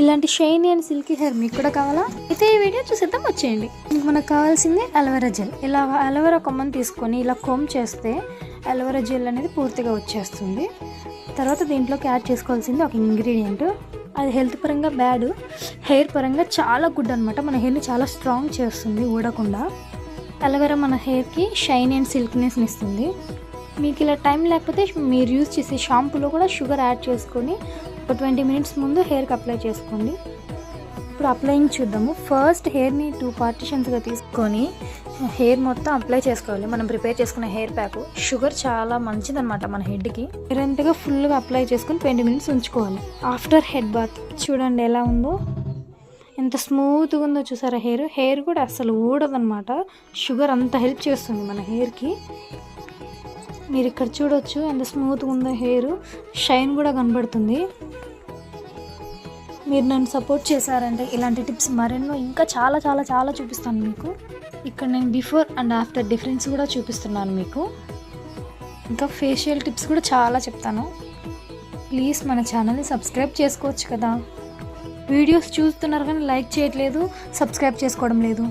ఇలాంటి shiny and silky hair మీకు కూడా కావాలా? అయితే ఈ వీడియో చూసేద్దాం వచ్చేయండి. మనకు కావాల్సింది అలోవెరా జెల్. ఇలా అలోవెరా కొమ్మని తీసుకొని ఇలా కొమ్ చేస్తే అలోవెరా జెల్ అనేది పూర్తిగా వచ్చేస్తుంది. తర్వాత దీంట్లోకి యాడ్ చేసుకోవాల్సింది ఒక ఇంగ్రీడియంట్. అది హెల్త్ పరంగా బ్యాడ్ హెయిర్ పరంగా చాలా గుడ్ అనమాట మన హెయిర్ని చాలా స్ట్రాంగ్ చేస్తుంది ఊడకుండా. అలవెరా మన హెయిర్కి షైన్ అండ్ సిల్క్నెస్ని ఇస్తుంది. మీకు ఇలా టైం లేకపోతే మీరు యూజ్ చేసే షాంపూలో కూడా షుగర్ యాడ్ చేసుకొని ఒక ట్వంటీ మినిట్స్ ముందు హెయిర్కి అప్లై చేసుకోండి. ఇప్పుడు అప్లైయింగ్ చూద్దాము. ఫస్ట్ హెయిర్ని టూ పార్టిషన్స్గా తీసుకొని హెయిర్ మొత్తం అప్లై చేసుకోవాలి. మనం ప్రిపేర్ చేసుకున్న హెయిర్ ప్యాక్. షుగర్ చాలా మంచిదన్నమాట మన హెడ్కి. రెంతగా ఫుల్గా అప్లై చేసుకొని ట్వంటీ మినిట్స్ ఉంచుకోవాలి. ఆఫ్టర్ హెడ్ బాత్ చూడండి ఎలా ఉందో. ఎంత స్మూత్గా ఉందో చూసారా హెయిర్? హెయిర్ కూడా అసలు ఊడదనమాట షుగర్ అంత హెల్ప్ చేస్తుంది మన హెయిర్కి. మీరు ఇక్కడ చూడొచ్చు ఎంత స్మూత్గా ఉందో హెయిర్. షైన్ కూడా కనబడుతుంది. మీరు నన్ను సపోర్ట్ చేశారంటే ఇలాంటి టిప్స్ మరెన్నో ఇంకా చాలా చాలా చాలా చూపిస్తాను మీకు. ఇక్కడ నేను బిఫోర్ అండ్ ఆఫ్టర్ డిఫరెన్స్ కూడా చూపిస్తున్నాను మీకు. ఇంకా ఫేషియల్ టిప్స్ కూడా చాలా చెప్తాను. ప్లీజ్ మన ఛానల్ని సబ్స్క్రైబ్ చేసుకోవచ్చు కదా. వీడియోస్ చూస్తున్నారు కానీ లైక్ చేయట్లేదు సబ్స్క్రైబ్ చేసుకోవడం లేదు.